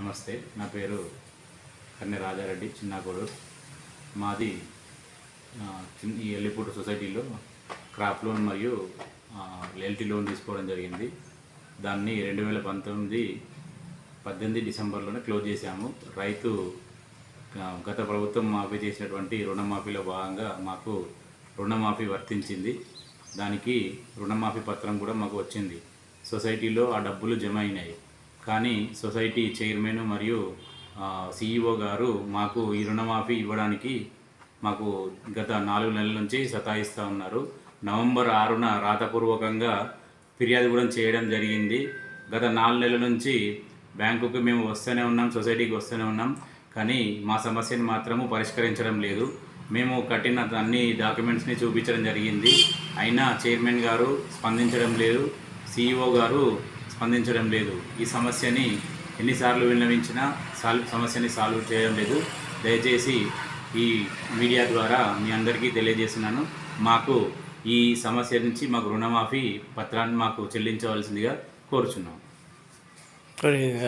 నమస్తే నా పేరు కన్నె రాజారెడ్డి చిన్నాకోడు మాది ఈ ఎల్లిపూట సొసైటీలో క్రాప్ లోన్ మరియు ఎల్టీ లోన్ తీసుకోవడం జరిగింది. దాన్ని రెండు వేల పంతొమ్మిది పద్దెనిమిది డిసెంబర్లోనే క్లోజ్ చేశాము. రైతు గత ప్రభుత్వం మాఫీ చేసినటువంటి రుణమాఫీలో భాగంగా మాకు రుణమాఫీ వర్తించింది. దానికి రుణమాఫీ పత్రం కూడా మాకు వచ్చింది. సొసైటీలో ఆ డబ్బులు జమ అయినాయి. కానీ సొసైటీ చైర్మన్ మరియు సిఇఓ గారు మాకు ఈ రుణమాఫీ ఇవ్వడానికి మాకు గత నాలుగు నెలల నుంచి సతాయిస్తూ ఉన్నారు. నవంబర్ ఆరున రాతపూర్వకంగా ఫిర్యాదు కూడా చేయడం జరిగింది. గత నాలుగు నెలల నుంచి బ్యాంకుకి మేము వస్తూనే ఉన్నాం సొసైటీకి వస్తూనే ఉన్నాం. కానీ మా సమస్యను మాత్రము పరిష్కరించడం లేదు. మేము కట్టిన అన్ని డాక్యుమెంట్స్ని చూపించడం జరిగింది. అయినా చైర్మన్ గారు స్పందించడం లేదు. సిఇఓ గారు స్పందించడం లేదు. ఈ సమస్యని ఎన్నిసార్లు విన్నవించినా సాల్వ్ సమస్యని సాల్వ్ చేయడం లేదు. దయచేసి ఈ మీడియా ద్వారా మీ అందరికీ తెలియజేస్తున్నాను. మాకు ఈ సమస్య నుంచి మాకు రుణమాఫీ పత్రాన్ని మాకు చెల్లించవలసిందిగా కోరుచున్నాం.